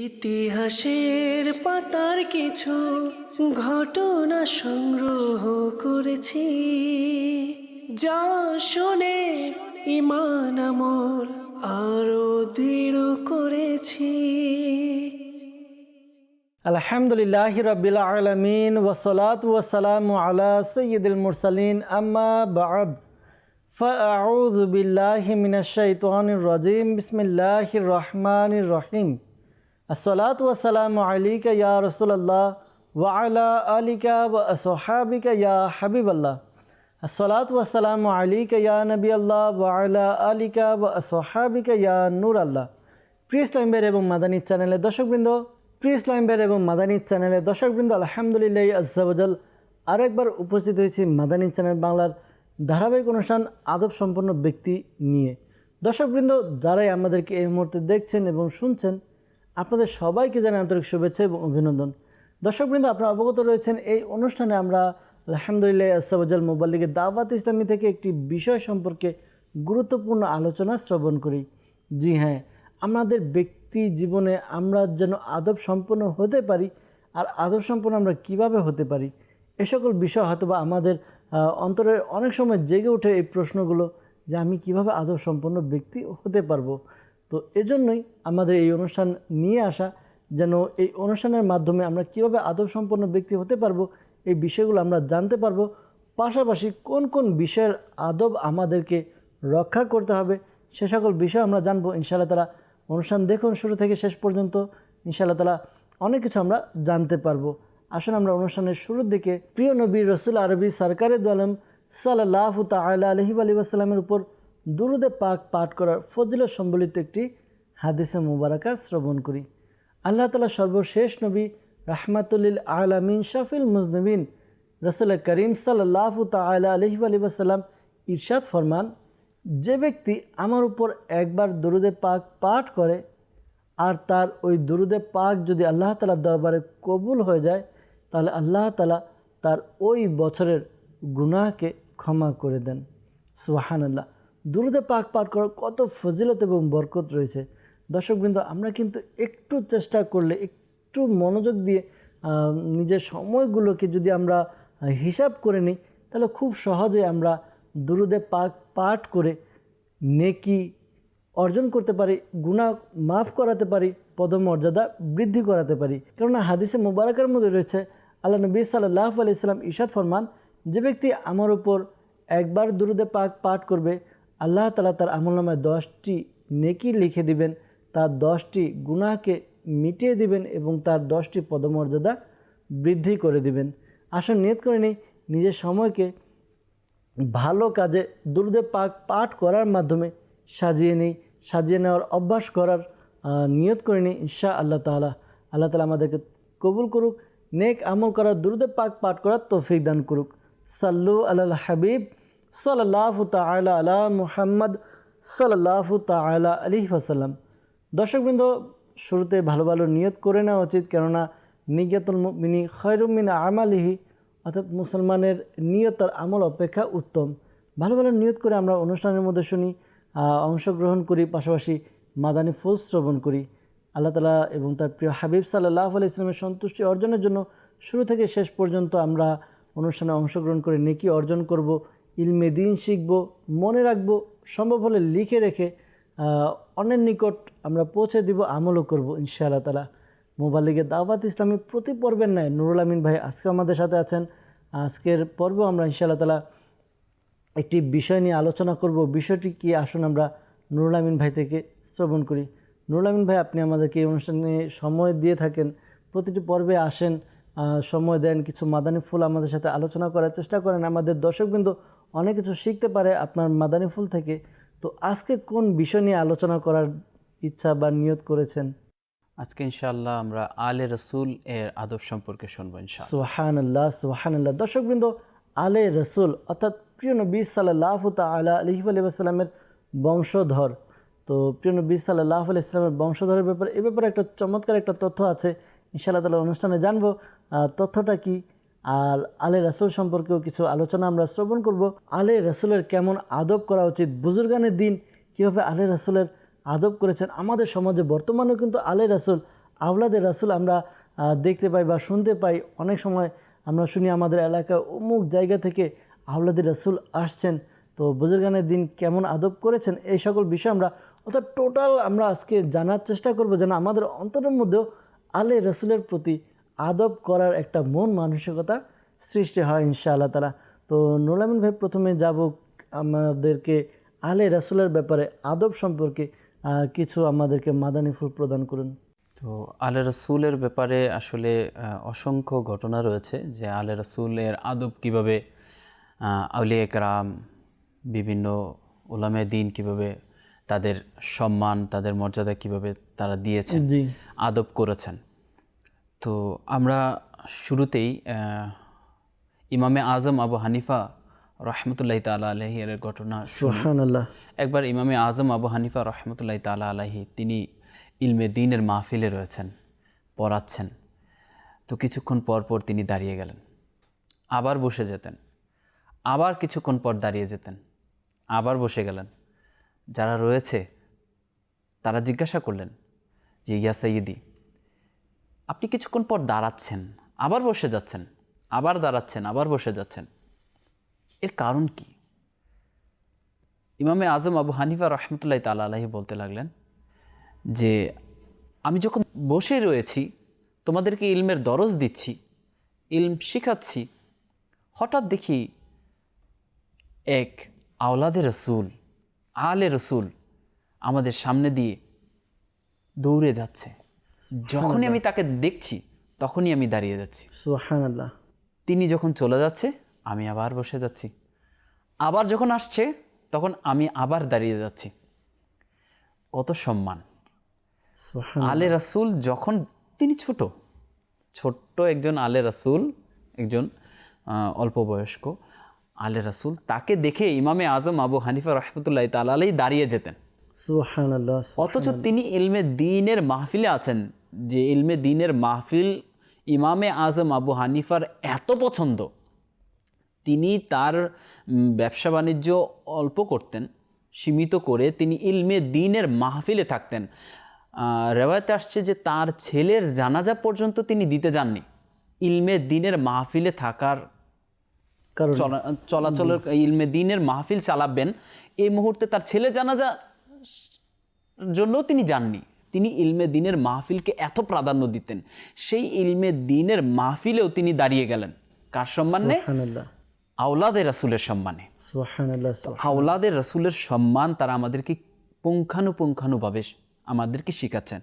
ইতিহাসের পাতার কিছু ঘটনা সংগ্রহ করেছি যা শুনে ইমান আমল আরো দৃঢ় করেছি আলহামদুলিল্লাহ রবিল আলমিন ওসলাত ওসালাম আলা সৈয়দুল মুরসালিন আম্মা বাদ فأعوذ بالله من الشيطان الرجيم بسم الله الرحمن الرحيم আসসালাত ওয়াসালাম আলিকা ইয়া রসুল্লাহ ওয়া আলা আলিকা ওয়া আসহাবিকা ইয়া হাবিবাল্লাহ। আসসালাত ওয়াসালাম আলিকা ইয়া নবী আল্লাহ ওয়া আলা আলিকা ওয়া আসহাবিকা ইয়া নূর আল্লাহ প্রিয় ইসলামবের এবং মাদানি চ্যানেলে দর্শকবৃন্দ প্রিয় ইসলামবের এবং মাদানির চ্যানেলে দর্শকবৃন্দ, আলহামদুলিল্লাহ আজাল আরেকবার উপস্থিত হয়েছি মাদানী চ্যানেল বাংলার ধারাবাহিক অনুষ্ঠান আদব সম্পন্ন ব্যক্তি নিয়ে। দর্শকবৃন্দ, যারাই আমাদেরকে এই মুহূর্তে দেখছেন এবং শুনছেন আপনাদের সবাইকে জানাই আন্তরিক শুভেচ্ছা এবং অভিনন্দন। দর্শকবৃন্দ, আপনারা অবগত রয়েছেন, এই অনুষ্ঠানে আমরা আলহামদুলিল্লাহ আসাবাজাল মোবাল্লিগের দাওয়াত ইসলামী থেকে একটি বিষয় সম্পর্কে গুরুত্বপূর্ণ আলোচনা শ্রবণ করি। জি হ্যাঁ আমাদের ব্যক্তি জীবনে আমরা যেন আদব সম্পন্ন হতে পারি আর আদব সম্পন্ন আমরা কীভাবে হতে পারি, এ সকল বিষয় হয়তো বা আমাদের অন্তরে অনেক সময় জেগে ওঠে এই প্রশ্নগুলো যে আমি কীভাবে আদব সম্পন্ন ব্যক্তি হতে পারব। তো এজন্যই আমাদের এই অনুষ্ঠান নিয়ে আসা, যেন এই অনুষ্ঠানের মাধ্যমে আমরা কীভাবে আদব সম্পন্ন ব্যক্তি হতে পারব, এই বিষয়গুলো আমরা জানতে পারব। পাশাপাশি কোন কোন বিষয়ের আদব আমাদেরকে রক্ষা করতে হবে, সে সকল বিষয় আমরা জানব। ইনশাআল্লাহ তালা অনুষ্ঠান দেখুন শুরু থেকে শেষ পর্যন্ত। ইনশাআল্লাহ তালা অনেক কিছু আমরা জানতে পারব। আসুন আমরা অনুষ্ঠানের শুরুর দিকে। প্রিয় নবী রসুল আরবি সরকারে দোয়ালম সাল্লাহ তাল্লাহ আলহিব উপর দুরুদে পাক পাঠ করার ফজিলত সম্বলিত একটি হাদিসে মুবারাকা শ্রবণ করি। আল্লাহ তালা সর্বশেষ নবী রাহমাতুল্লিল আলামিন শাফিল মুজনবিন রসুল করিম সাল্লাহ তাল্লাহ আলহিব আলী আসাল্লাম ইরশাদ ফরমান, যে ব্যক্তি আমার উপর একবার দরুদে পাক পাঠ করে আর তার ওই দরুদে পাক যদি আল্লাহ তালার দরবারে কবুল হয়ে যায়, তাহলে আল্লাহ তালা তার ওই বছরের গুনাহকে ক্ষমা করে দেন। সুহান আল্লাহ দুরুদে পাক পাঠ করার কত ফজিলত এবং বরকত রয়েছে। দর্শকবৃন্দ, আমরা কিন্তু একটু চেষ্টা করলে, একটু মনোযোগ দিয়ে নিজের সময়গুলোকে যদি আমরা হিসাব করে নিই, তাহলে খুব সহজে আমরা দুরুদে পাক পাঠ করে নেকি অর্জন করতে পারি, গুনাহ মাফ করাতে পারি, পদমর্যাদা বৃদ্ধি করাতে পারি। কেননা হাদিসে মুবারকের মধ্যে রয়েছে, আল্লাহ নবী সাল্লাহ আলি ইসলাম ইশাদ ফরমান, যে ব্যক্তি আমার উপর একবার দুরুদে পাক পাঠ করবে আল্লাহ তালা তার আমলনামায় দশটি নেকি লিখে দিবেন, তার দশটি গুনাহকে মিটিয়ে দিবেন এবং তার দশটি পদমর্যাদা বৃদ্ধি করে দিবেন। আসলে নিয়ত করে নিই, নিজের সময়কে ভালো কাজে দুরুদে পাক পাঠ করার মাধ্যমে সাজিয়ে নিই, সাজিয়ে নেওয়ার অভ্যাস করার নিয়ত করে নিই ঈশা আল্লাহ তাআলা। আল্লাহ তালা আমাদেরকে কবুল করুক, নেক আমল করার, দুর্দে পাক পাঠ করার তৌফিক দান করুক। সাল্লু আল হাবিব। সাল্লাহ তালা আলা মুহাম্মদ সাল্লাহ তালা আলী ওসাল্লাম দর্শকবৃন্দ, শুরুতে ভালো ভালো নিয়ত করে নেওয়া উচিত, কেননা নিজ্ঞাতুল মিনি খয়রুমিন আমালিহি, অর্থাৎ মুসলমানের নিয়ত তার আমল অপেক্ষা উত্তম। ভালো ভালো নিয়ত করে আমরা অনুষ্ঠানের মধ্যে শুনি অংশগ্রহণ করি, পাশাপাশি মাদানী ফুল শ্রবণ করি। আল্লাহ তালা এবং তার প্রিয় হাবিব সাল্লাহ আলি ইসলামের সন্তুষ্টি অর্জনের জন্য শুরু থেকে শেষ পর্যন্ত আমরা অনুষ্ঠানে অংশগ্রহণ করে নেকি অর্জন করব। ইলমে দিন শিখব, মনে রাখব, সম্ভব হলে লিখে রেখে অন্যের নিকট আমরা পৌঁছে দিব, আমলও করব, ইনশাআল্লাহ তালা মোবাইল লিগে দাওয়াত ইসলামী প্রতি পর্বের ন্যায়। নুরুল আমিন ভাই আজকে আমাদের সাথে আছেন। আজকের পর্বেও আমরা ইনশাআল্লাহ তালা একটি বিষয় নিয়ে আলোচনা করব। বিষয়টি কি? আসুন আমরা নুরুল আমিন ভাই থেকে শ্রবণ করি। নুরুল আমিন ভাই, আপনি আমাদেরকে এই অনুষ্ঠানে সময় দিয়ে থাকেন, প্রতিটি পর্বে আসেন সময় দেন, কিছু মাদানী ফুল আমাদের সাথে আলোচনা করার চেষ্টা করেন। আমাদের দর্শকবৃন্দ অনেক কিছু শিখতে পারে আপনার মাদানী ফুল থেকে। তো আজকে কোন বিষয় নিয়ে আলোচনা করার ইচ্ছা বা নিয়ত করেছেন? আজকে ইনশাআল্লাহ আমরা আলে রসুল এর আদব সম্পর্কে শুনব ইনশাআল্লাহ। সুহান আল্লাহ সুহান আল্লাহ দর্শকবৃন্দ আলে রসুল অর্থাৎ প্রিয় নবী সাল্লাহ তালা আলহিব আলী আসসালামের বংশধর। তো প্রিয় নবী সাল্লাহ আলি ইসলামের বংশধরের ব্যাপারে এ ব্যাপারে একটা চমৎকার একটা তথ্য আছে। ইনশাআল্লাহ তালা অনুষ্ঠানে জানব। তথ্যটা কি? আর আলে রসুল সম্পর্কেও কিছু আলোচনা আমরা শ্রবণ করব। আলে রসুলের কেমন আদব করা উচিত? বুজুর্গানের দিন কীভাবে আলে রসুলের আদব করেছেন? আমাদের সমাজে বর্তমানেও কিন্তু আলে রসুল আওলাদে রাসুল আমরা দেখতে পাই বা শুনতে পাই। অনেক সময় আমরা শুনি আমাদের এলাকায় অমুক জায়গা থেকে আওলাদে রাসুল আসছেন। তো বুজুর্গানের দিন কেমন আদব করেছেন? এই সকল বিষয় আমরা অর্থাৎ টোটাল আমরা আজকে জানার চেষ্টা করব যেন আমাদের অন্তরের মধ্যেও আলে রসুলের প্রতি আদব করার একটা মন মানসিকতা সৃষ্টি হয় ইনশাআল্লাহ তালা তো নোলামিন ভাই প্রথমে যাব আমাদেরকে আলে রাসুলের ব্যাপারে আদব সম্পর্কে কিছু আমাদেরকে মাদানী ফুল প্রদান করুন। তো আলে রসুলের ব্যাপারে আসলে অসংখ্য ঘটনা রয়েছে যে আলে রসুলের আদব কীভাবে আউলিয়া একরাম বিভিন্ন ওলামে দিন কীভাবে তাদের সম্মান তাদের মর্যাদা কীভাবে তারা দিয়েছেন আদব করেছেন। তো আমরা শুরুতেই ইমামে আজম আবু হানিফা রহমতুল্লাহ তালা আলহি এর ঘটনা শুনি। সুহান আল্লাহ একবার ইমামে আজম আবু হানিফা রহমতুল্লাহ তালা আলাহি তিনি ইলমে দিনের মাহফিলে রয়েছেন পড়াচ্ছেন। তো কিছুক্ষণ পর পর তিনি দাঁড়িয়ে গেলেন আবার বসে যেতেন আবার কিছুক্ষণ পর দাঁড়িয়ে যেতেন আবার বসে গেলেন। যারা রয়েছে তারা জিজ্ঞাসা করলেন যে ইয়া সৈয়দি আপনি কিছুক্ষণ পর দাঁড়াচ্ছেন, আবার বসে যাচ্ছেন, আবার দাঁড়াচ্ছেন, আবার বসে যাচ্ছেন। এর কারণ কি? ইমামে আজম আবু হানিফা রহমতুল্লাহ তালা আলাহি বলতে লাগলেন যে, আমি যখন বসে রয়েছি, তোমাদেরকে ইলমের দরজ দিচ্ছি, ইলম শিখাচ্ছি, হঠাৎ দেখি এক আওলাদে রসুল, আলে রসুল আমাদের সামনে দিয়ে দৌড়ে যাচ্ছে। যখনই আমি তাকে দেখছি তখনই আমি দাঁড়িয়ে যাচ্ছি। সুহান আল্লাহ তিনি যখন চলে যাচ্ছে আমি আবার বসে যাচ্ছি। আবার যখন আসছে তখন আমি আবার দাঁড়িয়ে যাচ্ছি। কত সম্মান। আলে রাসুল যখন তিনি ছোট ছোট্ট একজন আলে রাসুল একজন অল্প বয়স্ক আলে রাসুল তাকে দেখে ইমামে আজম আবু হানিফা রহমতুল্লাহ তালাই দাঁড়িয়ে যেতেন। অথচ তিনি ইলমে দিনের মাহফিলে আছেন। যে ইলমে দিনের মাহফিল ইমামে আজম আবু হানিফার এত পছন্দ তিনি তার ব্যবসা বাণিজ্য অল্প করতেন সীমিত করে তিনি ইলমে দিনের মাহফিলে থাকতেন। রেওয়ায়তে আসছে যে তার ছেলের জানাজা পর্যন্ত তিনি দিতে যাননি। ইলমে দিনের মাহফিলে থাকার চলাচলের ইলমে দিনের মাহফিল চালাবেন এই মুহূর্তে তার ছেলে জানাজা জন্যও তিনি যাননি। তিনি ইলমে দিনের মাহফিলকে এত প্রাধান্য দিতেন। সেই ইলমে দিনের মাহফিলেও তিনি দাঁড়িয়ে গেলেন। কার সম্মানে? সুহান আল্লাহ আওলাদে রাসুলের সম্মানে। আওলাদের রাসুলের সম্মান তারা আমাদেরকে পুঙ্খানুপুঙ্খানুভাবে আমাদেরকে শিখাচ্ছেন।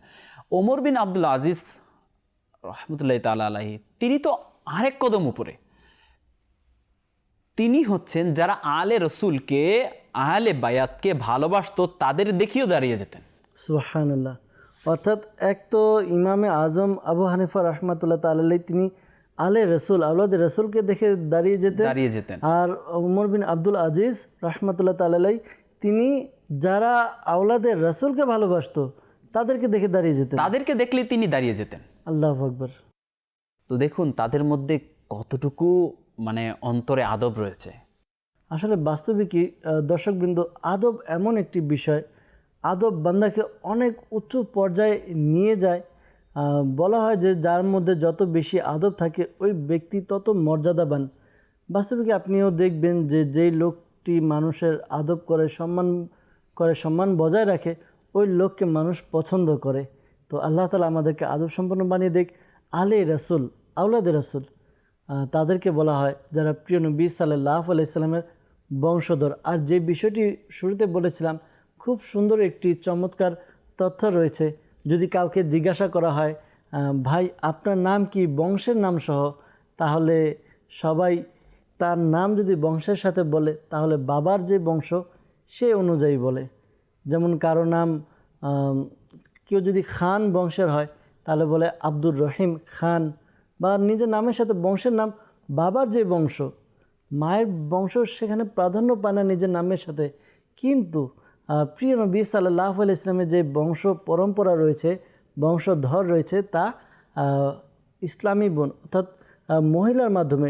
ওমর বিন আব্দুল আজিজ রহমতুল্লাহ তালা আলাহি তিনি তো আরেক কদম উপরে। তিনি হচ্ছেন যারা আলে রসুলকে আহলে বায়াতকে ভালোবাসতো তাদের দেখিয়েও দাঁড়িয়ে যেতেন। সুহান আল্লাহ অর্থাৎ এক তো ইমামে আজম আবু হানিফা রহমাতুল্লাহ তাল্লাহ তিনি আলে রসুল আউলাদ রসুলকে দেখে দাঁড়িয়ে যেতেন। দাঁড়িয়ে যেতেন। আর উমর বিন আব্দুল আজিজ রহমতুল্লাহ তাল্লাহ তিনি যারা আওলাদের রসুলকে ভালোবাসত তাদেরকে দেখে দাঁড়িয়ে যেতেন। তাদেরকে দেখলে তিনি দাঁড়িয়ে যেতেন। আল্লাহ আকবর। তো দেখুন তাদের মধ্যে কতটুকু মানে অন্তরে আদব রয়েছে? আসলে বাস্তবিকই দর্শকবৃন্দ আদব এমন একটি বিষয় আদব বান্দাকে অনেক উচ্চ পর্যায়ে নিয়ে যায়। বলা হয় যে যার মধ্যে যত বেশি আদব থাকে, ওই ব্যক্তি তত মর্যাদাবান। বাস্তবিকে আপনিও দেখবেন যে যেই লোকটি মানুষের আদব করে, সম্মান করে, সম্মান বজায় রাখে, ওই লোককে মানুষ পছন্দ করে। তো আল্লাহ তালা আমাদেরকে আদব সম্পন্ন বানিয়ে দেখ আলে রসুল আউলাদে রসুল। তাদেরকে বলা হয় যারা প্রিয় নবী সাল্লাহ আলাইসাল্লামের বংশধর। আর যে বিষয়টি শুরুতে বলেছিলাম খুব সুন্দর একটি চমৎকার তথ্য রয়েছে। যদি কাউকে জিজ্ঞাসা করা হয় ভাই, আপনার নাম কি বংশের নাম সহ? তাহলে সবাই তার নাম যদি বংশের সাথে বলে, তাহলে বাবার যে বংশ, সে অনুযায়ী বলে। যেমন কারও নাম কেউ যদি খান বংশের হয়, তাহলে বলে আব্দুর রহিম খান। বা নিজের নামের সাথে বংশের নাম, বাবার যে বংশ, মায়ের বংশ সেখানে প্রাধান্য পায় না নিজের নামের সাথে। কিন্তু প্রিয় নবী সাল্লাহ আল ইসলামের যে বংশ পরম্পরা রয়েছে, বংশধর রয়েছে, তা ইসলামী বোন, অর্থাৎ মহিলার মাধ্যমে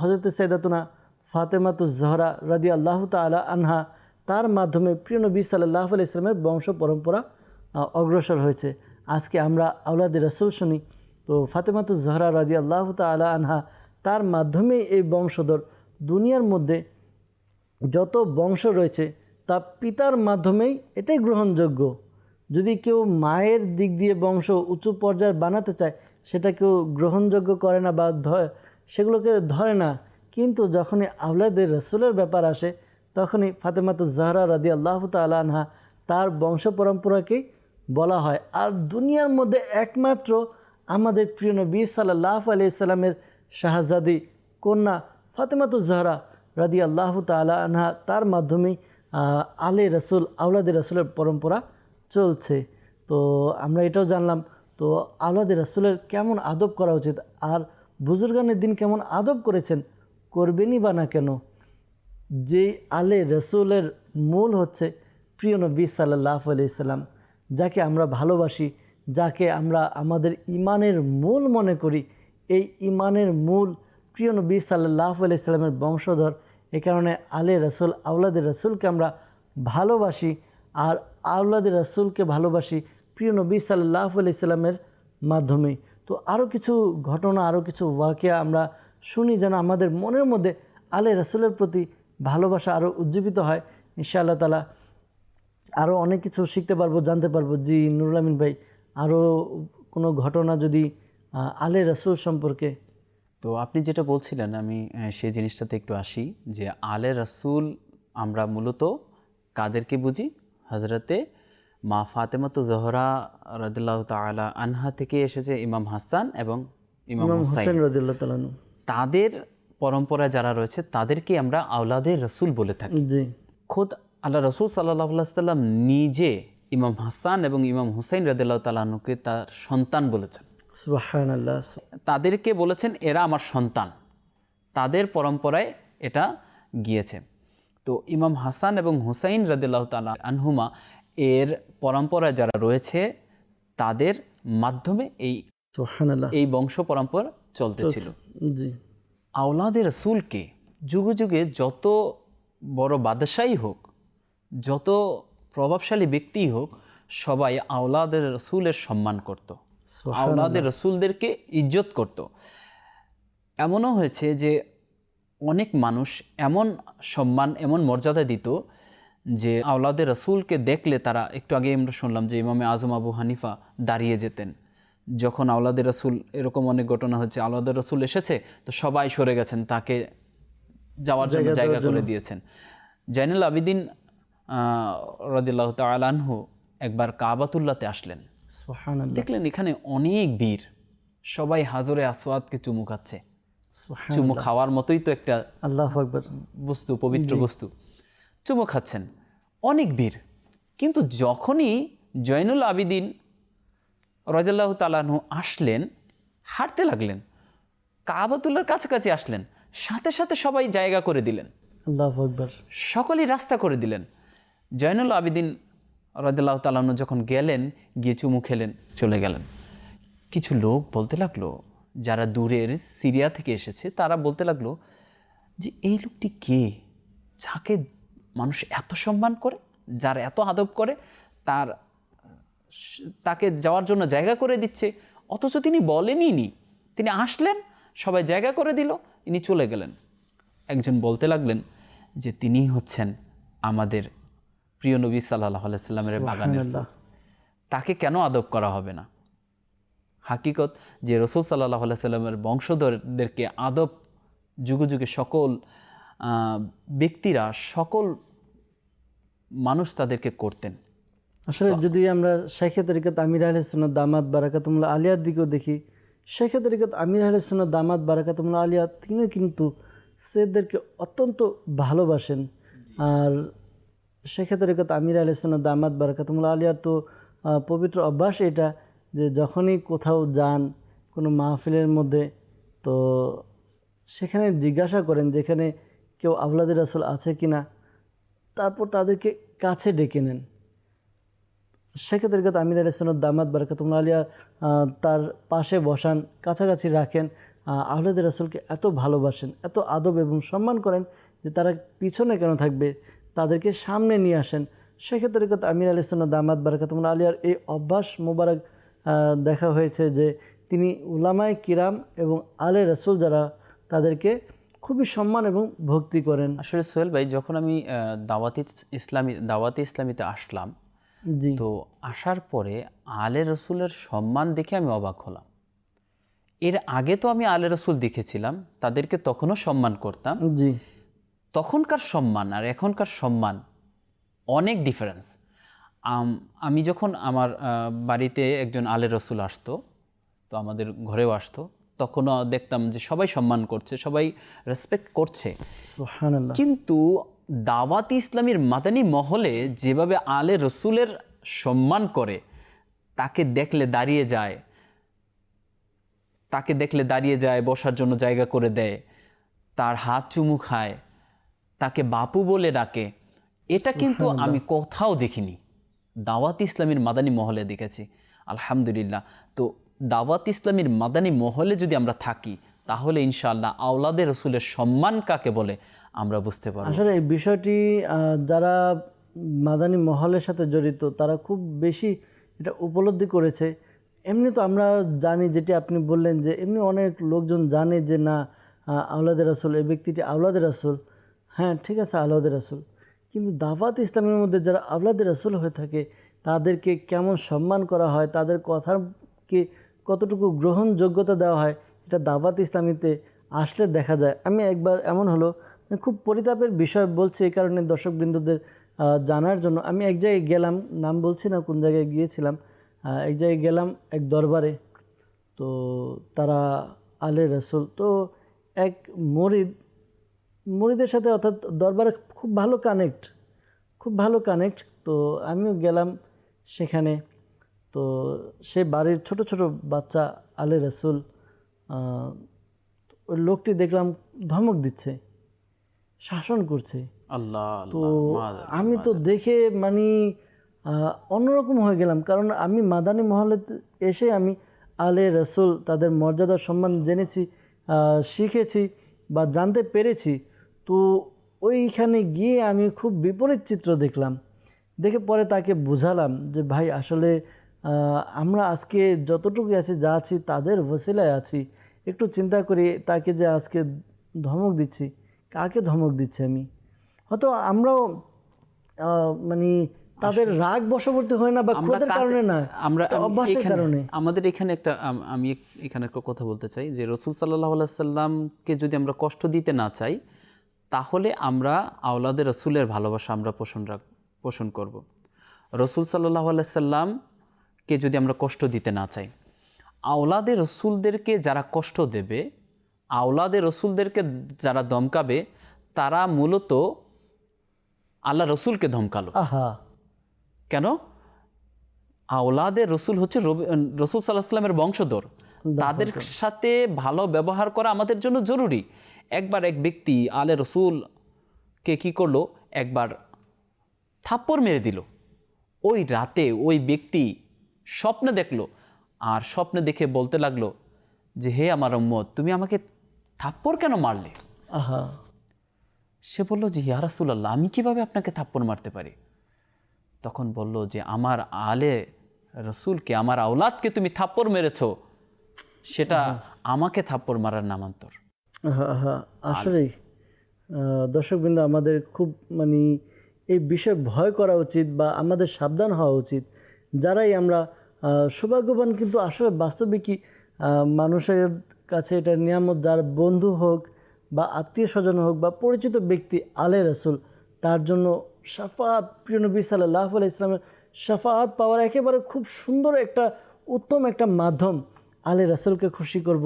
হজরত সৈদাতুনা ফাতেমাতু জহরা রাদি আল্লাহ তালা আনহা, তার মাধ্যমে প্রিয় নবী সাল্লাহ আল ইসলামের বংশ পরম্পরা অগ্রসর হয়েছে। আজকে আমরা আউলাদি রসুল শুনি, তো ফাতেমাতু জহরা রাজি আল্লাহ তালা আনহা, তার মাধ্যমেই এই বংশধর দুনিয়ার মধ্যে যত বংশ রয়েছে তা পিতার মাধ্যমেই এটাই গ্রহণযোগ্য। যদি কেউ মায়ের দিক দিয়ে বংশ উঁচু পর্যায়ে বানাতে চায়, সেটা কেউ গ্রহণযোগ্য করে না বা সেগুলোকে ধরে না। কিন্তু যখনই আওলাদের রসুলের ব্যাপার আসে, তখনই ফাতেমাতু জাহরা রাদি আল্লাহ আনহা তার বংশ পরম্পরাকেই বলা হয়। আর দুনিয়ার মধ্যে একমাত্র আমাদের প্রিয় নবী সাল্লাহ আলি ইসলামের শাহজাদি কন্যা ফাতেমাতু জাহরা রাদি আল্লাহ তালা আনহা তার মাধ্যমেই আলে রসুল আউলাদের রসুলের পরম্পরা চলছে। তো আমরা এটাও জানলাম, তো আউলাদের রসুলের কেমন আদব করা উচিত? আর বুজুর্গানের দিন কেমন আদব করেছেন? করবেনই বা না কেন? যে আলে রসুলের মূল হচ্ছে প্রিয় নবী সাল্লাহ আলাইসাল্লাম যাকে আমরা ভালোবাসি, যাকে আমরা আমাদের ইমানের মূল মনে করি। এই ইমানের মূল প্রিয় নবী সাল্লাহ আলাইসাল্লামের বংশধর এ কারণে আলে রসুল আউলাদের রসুলকে আমরা ভালোবাসি আর আউলাদের রসুলকে ভালোবাসি প্রিয় নবী সাল্লাহ আলাইসাল্লামের মাধ্যমে। তো আরও কিছু ঘটনা, আরও কিছু ওয়াকিয়া আমরা শুনি যেন আমাদের মনের মধ্যে আলে রসুলের প্রতি ভালোবাসা আরও উজ্জীবিত হয়। ইনশাআল্লাহ তালা আরও অনেক কিছু শিখতে পারব, জানতে পারব। জি, নুরুল আমিন ভাই, আরও কোনো ঘটনা যদি আলে রসুল সম্পর্কে তো আপনি যেটা বলছিলেন আমি সেই জিনিসটাতে একটু আসি যে আলে রাসূল আমরা মূলত কাদেরকে বুঝি? হজরতে মা ফাতেমাতু জহরা রদুল্লাহ তালা আনহা থেকে এসেছে ইমাম হাসান এবং ইমাম হুসাইন। হোসেন রদিল্লা তালানু তাদের পরম্পরায় যারা রয়েছে তাদেরকে আমরা আওলাদের রসুল বলে থাকি। খোদ আল্লাহ রসুল সাল্লাহ সাল্লাম নিজে ইমাম হাসান এবং ইমাম হুসাইন রদুল্লাহ তালানুকে তার সন্তান বলেছেন। তাদেরকে বলেছেন এরা আমার সন্তান। তাদের পরম্পরায় এটা গিয়েছে। তো ইমাম হাসান এবং হুসাইন রদিল্লাহ তালা আনহুমা এর পরম্পরায় যারা রয়েছে তাদের মাধ্যমে এই এই বংশ পরম্পরা চলতেছিল। জি। আওলাদের রসুলকে যুগে যুগে যত বড় বাদশাহী হোক যত প্রভাবশালী ব্যক্তিই হোক সবাই আওলাদের রসুলের সম্মান করত। আওলাদের রসুলদেরকে ইজ্জত করত। এমনও হয়েছে যে অনেক মানুষ এমন সম্মান এমন মর্যাদা দিত যে আওলাদের রসুলকে দেখলে তারা একটু আগে আমরা শুনলাম যে ইমামে আজম আবু হানিফা দাঁড়িয়ে যেতেন। যখন আওলাদের রসুল এরকম অনেক ঘটনা হচ্ছে আওলাদের রসুল এসেছে তো সবাই সরে গেছেন তাকে যাওয়ার জন্য জায়গা করে দিয়েছেন। জাইনুল আবিদিন রদিল্লাহ তালানহু একবার কাবাতুল্লাতে আসলেন। দেখলেন এখানে অনেক ভিড় সবাই হাজরে আসওয়াদকে চুমু খাচ্ছে। চুমু খাওয়ার মতোই তো একটা আল্লাহ আকবর। বস্তু পবিত্র বস্তু। চুমু খাচ্ছেন। অনেক ভিড় কিন্তু যখনই জয়নুল আবিদিন রাজাল্লাহ তালাহু আসলেন হাঁটতে লাগলেন কাবাতুল্লার কাছাকাছি আসলেন সাথে সাথে সবাই জায়গা করে দিলেন। আল্লাহ আকবর। সকলেই রাস্তা করে দিলেন। জয়নুল আবিদিন রাজাল্লাহ তালাহু যখন গেলেন, গিয়ে চুমু খেলেন, চলে গেলেন। কিছু লোক বলতে লাগল, যারা দূরের সিরিয়া থেকে এসেছে, তারা বলতে লাগল যে, এই লোকটি কে? যাকে মানুষ এত সম্মান করে, যার এত আদব করে, তার, তাকে যাওয়ার জন্য জায়গা করে দিচ্ছে। অথচ তিনি বলেনই নি। তিনি আসলেন, সবাই জায়গা করে দিল, ইনি চলে গেলেন। একজন বলতে লাগলেন যে, তিনি হচ্ছেন আমাদের প্রিয় নবী সাল্লাহ আলাইস্লামের বাগানের। তাকে কেন আদব করা হবে না? হাকিকত যে রসুল সাল্লাহ সাল্লামের বংশধরদেরকে আদব যুগে যুগে সকল ব্যক্তিরা সকল মানুষ তাদেরকে করতেন। আসলে যদি আমরা শেখে তরিকত আমির আহ সুন্নত দামাত বারাকাতুমুল্লাহ আলিয়ার দিকেও দেখি শেখে তরিকত আমির আহ সুন্নত দামাত বারাকাতুমুল্লাহ আলিয়া তিনিও কিন্তু সেদেরকে অত্যন্ত ভালোবাসেন। আর শেখে তরিকত আমির আহ সুন্নত দামাত বারাকাতুমুল্লাহ আলিয়ার তো পবিত্র অভ্যাস এটা যে যখনই কোথাও যান কোনো মাহফিলের মধ্যে তো সেখানে জিজ্ঞাসা করেন যেখানে কেউ আউলাদের আসল আছে কি না তারপর তাদেরকে কাছে ডেকে নেন। সেক্ষেত্রে আমির আলিসনত দামাত বারকাতুল্লা আলিয়া তার পাশে বসান কাছাকাছি রাখেন আহ, আহলেদের রসুলকে এত ভালোবাসেন এত আদব এবং সম্মান করেন যে তারা পিছনে কেন থাকবে? তাদেরকে সামনে নিয়ে আসেন। সেক্ষেত্রে কথা আমির আলী আলিসনত দামাত বারকাতুল্লা আলিয়ার এই অভ্যাস মোবারক দেখা হয়েছে যে তিনি উলামায় কিরাম এবং আলে রসুল যারা তাদেরকে খুবই সম্মান এবং ভক্তি করেন। আসলে সোহেল ভাই যখন আমি দাওয়াতি ইসলামী দাওয়াতি ইসলামীতে আসলাম জি। তো আসার পরে আলে রসুলের সম্মান দেখে আমি অবাক হলাম। এর আগে তো আমি আলে রসুল দেখেছিলাম তাদেরকে তখনও সম্মান করতাম। জি। তখনকার সম্মান আর এখনকার সম্মান অনেক ডিফারেন্স আমি যখন আমার বাড়িতে একজন আলে রসুল আসতো তো আমাদের ঘরেও আসতো তখনও দেখতাম যে সবাই সম্মান করছে সবাই রেসপেক্ট করছে। কিন্তু দাওয়াতি ইসলামীর মাদানী মহলে যেভাবে আলে রসুলের সম্মান করে তাকে দেখলে দাঁড়িয়ে যায় তাকে দেখলে দাঁড়িয়ে যায় বসার জন্য জায়গা করে দেয় তার হাত চুমু খায় তাকে বাপু বলে ডাকে। এটা কিন্তু আমি কোথাও দেখিনি। দাওয়াত ইসলামীর মাদানী মহলে দেখেছি। আলহামদুলিল্লাহ। তো দাওয়াত ইসলামীর মাদানী মহলে যদি আমরা থাকি তাহলে ইনশাআল্লাহ আওলাদের রসুলের সম্মান কাকে বলে আমরা বুঝতে পারব। আসলে এই বিষয়টি যারা মাদানী মহলের সাথে জড়িত তারা খুব বেশি এটা উপলব্ধি করেছে। এমনি তো আমরা জানি যেটি আপনি বললেন যে এমনি অনেক লোকজন জানে যে না আওলাদের রাসুল এই ব্যক্তিটি আওলাদের রাসুল। হ্যাঁ ঠিক আছে আওলাদের রাসুল। কিন্তু দাওয়াত ইসলামের মধ্যে যারা আওলাদের রাসুল হয়ে থাকে, তাদেরকে কেমন সম্মান করা হয়, তাদের কথাকে কতটুকু গ্রহণযোগ্যতা দেওয়া হয়, এটা দাওয়াত ইসলামীতে আসলে দেখা যায়। আমি একবার এমন হলো খুব পরিতাপের বিষয় বলছি এই কারণে দর্শকবৃন্দদের জানার জন্য। আমি এক জায়গায় গেলাম, নাম বলছি না কোন জায়গায় গিয়েছিলাম এক জায়গায় গেলাম এক দরবারে। তো তারা আলে রসুল, তো এক মরিদ মরিদের সাথে অর্থাৎ দরবারে খুব ভালো কানেক্ট খুব ভালো কানেক্ট তো আমিও গেলাম সেখানে। তো সে বাড়ির ছোট ছোট বাচ্চা আলে রসুল ওই লোকটি দেখলাম ধমক দিচ্ছে শাসন করছে। আল্লাহ তো আমি তো দেখে মানে অন্যরকম হয়ে গেলাম। কারণ আমি মাদানী মহলে এসে আমি আলে রসুল তাদের মর্যাদা সম্মান জেনেছি শিখেছি বা জানতে পেরেছি। তো ওইখানে গিয়ে আমি খুব বিপরীত চিত্র দেখলাম। দেখে পরে তাকে বুঝালাম যে ভাই আসলে আমরা আজকে যতটুকু আছি যা আছি তাদের ওসিলায় আছি। একটু চিন্তা করি তাকে যে আজকে ধমক দিচ্ছি। কাকে ধমক দিচ্ছি আমি? হয়তো আমরাও মানে তাদের রাগ বশবর্তী হয় না বা ক্রোধের কারণে না আমরা অভ্যাসের কারণে। আমাদের এখানে একটা আমি এখানে একটা কথা বলতে চাই যে রসুল সাল্লাহ সাল্লামকে যদি আমরা কষ্ট দিতে না চাই তাহলে আমরা আওলাদের রসুলের ভালোবাসা আমরা পোষণ রাখ পোষণ করব। রসুল সাল্লাহ সাল্লামকে যদি আমরা কষ্ট দিতে না চাই আওলাদের রসুলদেরকে যারা কষ্ট দেবে আওলাদের রসুলদেরকে যারা ধমকাবে তারা মূলত আল্লাহ রসুলকে ধমকালো আহা। কেন? আওলাদের রসুল হচ্ছে রসুল সাল্লাহ সাল্লামের বংশধর। তাদের সাথে ভালো ব্যবহার করা আমাদের জন্য জরুরি। একবার এক ব্যক্তি আলে রসুলকে কী করল? একবার থাপ্পড় মেরে দিল। ওই রাতে ওই ব্যক্তি স্বপ্নে দেখল আর স্বপ্নে দেখে বলতে লাগল যে হে আমার উম্মত তুমি আমাকে থাপ্পড় কেন মারলে? আহা। সে বলল যে ইয়া রাসূলুল্লাহ আমি কীভাবে আপনাকে থাপ্পড় মারতে পারি? তখন বলল যে আমার আলে রসুলকে আমার আওলাদকে তুমি থাপ্পড় মেরেছো। সেটা আমাকে থাপ্পড় মারার নামান্তর। আহা, আহা, আসলেই। দর্শকবৃন্দ আমাদের খুব মানে এই বিষয়ে ভয় করা উচিত বা আমাদের সাবধান হওয়া উচিত। যারাই আমরা সৌভাগ্যবান কিন্তু আসলে বাস্তবিকই আহ, মানুষের কাছে এটা নিয়ামত যার বন্ধু হোক বা আত্মীয় স্বজন হোক বা পরিচিত ব্যক্তি আলে রসুল তার জন্য সাফাত প্রিয় নবী সাল্লাহ আলাই ইসলামের সাফাত পাওয়ার একেবারে খুব সুন্দর একটা উত্তম একটা মাধ্যম। আলী রাসুলকে খুশি করব,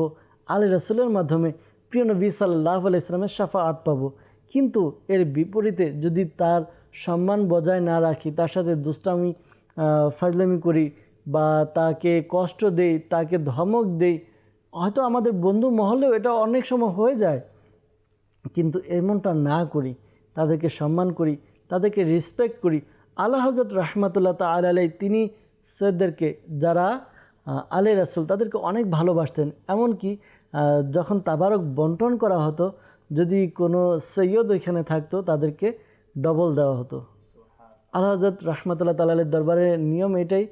আলী রাসুলের মাধ্যমে প্রিয় নবী সাল্লাহ আলাই ইসলামের সাফাত পাবো। কিন্তু এর বিপরীতে যদি তার সম্মান বজায় না রাখি, তার সাথে দুষ্টামি ফাজলামি করি বা তাকে কষ্ট দেই, তাকে ধমক দেই, হয়তো আমাদের বন্ধু মহলেও এটা অনেক সময় হয়ে যায়। কিন্তু এমনটা না করি, তাদেরকে সম্মান করি, তাদেরকে রেসপেক্ট করি। আল্লাহ হজরত রহমতুল্লাহ তাল আলাই তিনি সৈয়দদেরকে, যারা আলে রাসুল তাদেরকে অনেক ভালোবাসতেন। এমনকি যখন তাবারক বন্টন করা হতো যদি কোনো সৈয়দ ওইখানে থাকতো তাদেরকে ডবল দেওয়া হতো। আল্লাহ হজরত রহমতুল্লাহ তালের দরবারের নিয়ম এটাই।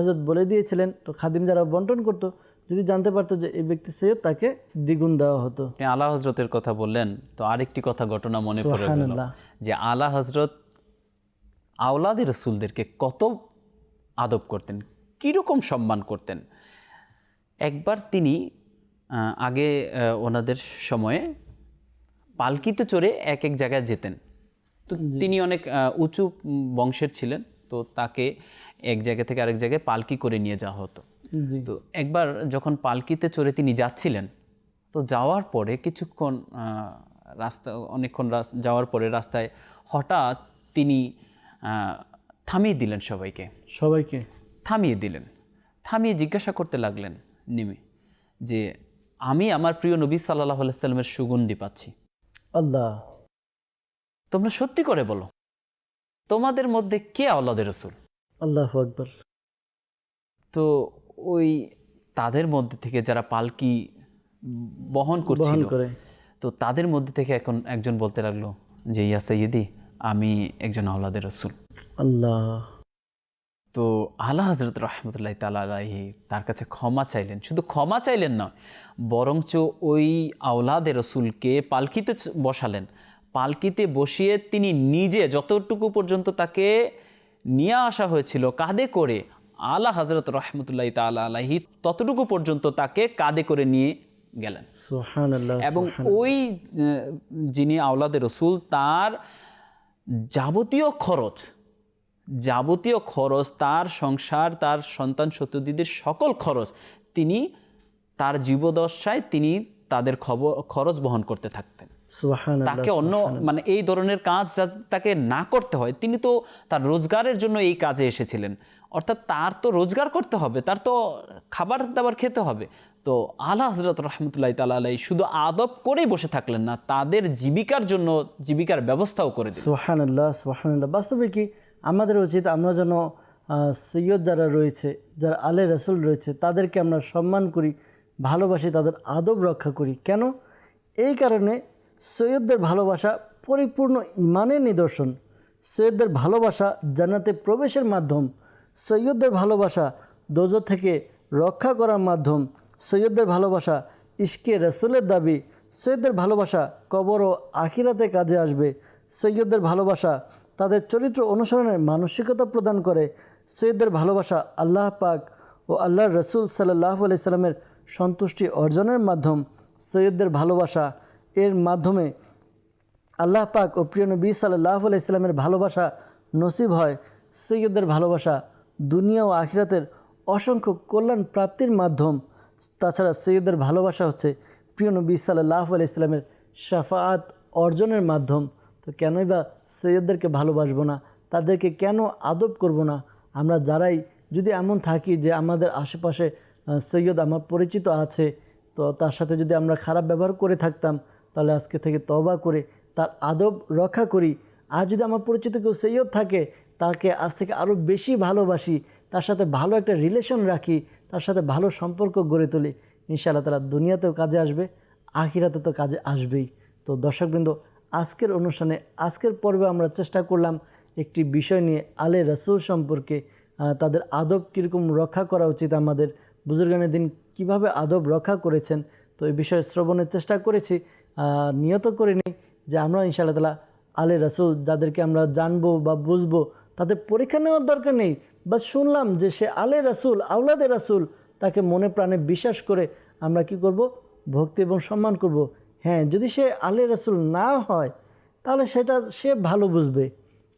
হজরত বলে দিয়েছিলেন তো খাদিম যারা বন্টন করতো যদি জানতে পারতো যে এই ব্যক্তি সৈয়দ তাকে দ্বিগুণ দেওয়া হতো। আলা হজরতের কথা বললেন তো আরেকটি কথা ঘটনা মনে পড়ে গেল। যে আলা হজরত আওলাদের রসুলদেরকে কত আদব করতেন কীরকম সম্মান করতেন? একবার তিনি আগে ওনাদের সময়ে পালকিতে চড়ে এক এক জায়গায় যেতেন। তো তিনি অনেক উঁচু বংশের ছিলেন তো তাকে এক জায়গা থেকে আরেক জায়গায় পালকি করে নিয়ে যাওয়া হতো। তো একবার যখন পালকিতে চড়ে তিনি যাচ্ছিলেন তো যাওয়ার পরে কিছুক্ষণ রাস্তা অনেকক্ষণ যাওয়ার পরে রাস্তায় হঠাৎ তিনি থামিয়ে দিলেন সবাইকে। সবাইকে? থামিয়ে দিলেন। থামিয়ে জিজ্ঞাসা করতে লাগলেন নেমে যে আমি আমার প্রিয় নবী সাল্লাহ সাল্লামের সুগন্ধি পাচ্ছি। আল্লাহ। তোমরা সত্যি করে বলো তোমাদের মধ্যে কে আওলাদের রসুল? আল্লাহ আকবর। তো ওই তাদের মধ্যে থেকে যারা পালকি বহন করছিল তো তাদের মধ্যে থেকে এখন একজন বলতে লাগল যে ইয়া সৈয়দি আমি একজন আওলাদের রসুল। আল্লাহ। তো আল্লাহ হজরত রহমতুল্লাহ তালা আলাহি তার কাছে ক্ষমা চাইলেন। শুধু ক্ষমা চাইলেন নয় বরঞ্চ ওই আওলাদের রসুলকে পালকিতে বসালেন। পালকিতে বসিয়ে তিনি নিজে যতটুকু পর্যন্ত তাকে নিয়ে আসা হয়েছিল কাঁধে করে আল্লাহ হজরত রহমতুল্লাহ তালা আলাহি ততটুকু পর্যন্ত তাকে কাঁধে করে নিয়ে গেলেন। এবং ওই যিনি আওলাদের রসুল তার যাবতীয় খরচ যাবতীয় খরচ তার সংসার তার সন্তান সত্যদিদের সকল খরচ তিনি তার জীবদশায় তিনি তাদের খবর খরচ বহন করতে থাকতেন। তাকে অন্য মানে এই ধরনের কাজ তাকে না করতে হয় তিনি তো তার রোজগারের জন্য এই কাজে এসেছিলেন। অর্থাৎ তার তো রোজগার করতে হবে তার তো খাবার দাবার খেতে হবে। তো আলা হজরত রহমতুল্লাহ তালা আলাই শুধু আদব করেই বসে থাকলেন না তাদের জীবিকার জন্য জীবিকার ব্যবস্থাও করে দিলেন। সুহান আল্লাহ সুহান আল্লাহ বাস্তবে কি আমাদের উচিত আমরা যেন সৈয়দ যারা রয়েছে, যারা আলে রসুল রয়েছে, তাদেরকে আমরা সম্মান করি, ভালোবাসি, তাদের আদব রক্ষা করি। কেন? এই কারণে সৈয়দদের ভালোবাসা পরিপূর্ণ ইমানের নিদর্শন। সৈয়দদের ভালোবাসা জান্নাতে প্রবেশের মাধ্যম। সৈয়দদের ভালোবাসা দোজ থেকে রক্ষা করার মাধ্যম। সৈয়দদের ভালোবাসা ইশকে রসুলের দাবি। সৈয়দদের ভালোবাসা কবর ও আখিরাতে কাজে আসবে। সৈয়দদের ভালোবাসা তাদের চরিত্র অনুসরণের মানসিকতা প্রদান করে। সৈয়দদের ভালোবাসা আল্লাহ পাক ও আল্লাহর রসুল সাল্লাহ আলাইসাল্লামের সন্তুষ্টি অর্জনের মাধ্যম সৈয়দদের ভালোবাসা। এর মাধ্যমে আল্লাহ পাক ও প্রিয় নবী সাল্লাহ আলাইস্লামের ভালোবাসা নসিব হয়। সৈয়দদের ভালোবাসা দুনিয়া ও আখিরাতের অসংখ্য কল্যাণ প্রাপ্তির মাধ্যম। তাছাড়া সৈয়দদের ভালোবাসা হচ্ছে প্রিয় নবী সাল্লাহ আলাইস্লামের শাফাআত অর্জনের মাধ্যম। তো কেনই বা সৈয়দদেরকে ভালোবাসবো না? তাদেরকে কেন আদব করব না? আমরা যারাই, যদি এমন থাকি যে আমাদের আশেপাশে সৈয়দ আমার পরিচিত আছে, তো তার সাথে যদি আমরা খারাপ ব্যবহার করে থাকতাম, তাহলে আজকে থেকে তবা করে তার আদব রক্ষা করি। আর যদি আমার পরিচিত কেউ সৈয়দ থাকে, তাকে আজ থেকে আরও বেশি ভালোবাসি, তার সাথে ভালো একটা রিলেশন রাখি, তার সাথে ভালো সম্পর্ক গড়ে তুলি, ইনশাআল্লাহ তারা দুনিয়াতেও কাজে আসবে, আখিরাতে তো কাজে আসবেই। তো দর্শকবৃন্দ আজকের অনুষ্ঠানে, আজকের পর্বে আমরা চেষ্টা করলাম একটি বিষয় নিয়ে আলে রসুল সম্পর্কে তাদের আদব কীরকম রক্ষা করা উচিত, আমাদের বুজুর্গানের দিন কীভাবে আদব রক্ষা করেছেন, তো এই বিষয়ে শ্রবণের চেষ্টা করেছি নিয়ত করে নিই যে আমরা ইনশাআল্লাহ তালা আলে রসুল যাদেরকে আমরা জানব বা বুঝব, তাদের পরীক্ষা নেওয়ার দরকার নেই বা শুনলাম যে সে আলে রসুল আউলাদে রসুল, তাকে মনে প্রাণে বিশ্বাস করে আমরা কি করব? ভক্তি এবং সম্মান করব। হ্যাঁ যদি সে আলে রসুল না হয়, তাহলে সেটা সে ভালো বুঝবে।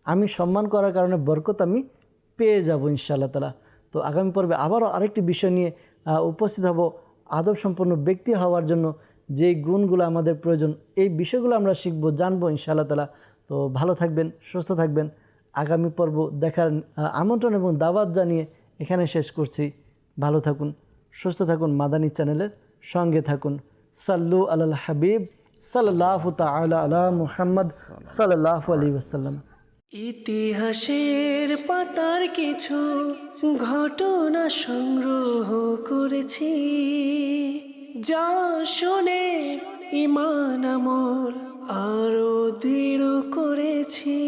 আমি সম্মান করার কারণে বরকত আমি পেয়ে যাব ইনশাআল্লাহ তালা তো আগামী পর্বে আবারও আরেকটি বিষয় নিয়ে উপস্থিত হব আদব সম্পন্ন ব্যক্তি হওয়ার জন্য। যে গুণগুলো আমাদের প্রয়োজন, এই বিষয়গুলো আমরা শিখব, জানব ইনশাআল্লাহ তালা তো ভালো থাকবেন, সুস্থ থাকবেন। আগামী পর্ব দেখার আমন্ত্রণ এবং দাওয়াত জানিয়ে এখানে শেষ করছি। ভালো থাকুন, সুস্থ থাকুন মাদানী চ্যানেলের সঙ্গে থাকুন। সাল্লু আলাল হাবিব সাল্লাহ তালা আলা মুহাম্মদ সাল্লাহ আলী ওসাল্লাম ইতিহাসের পাতার কিছু ঘটনা সংগ্রহ করেছি, যা শুনে ইমান আমল আরও দৃঢ় করেছি।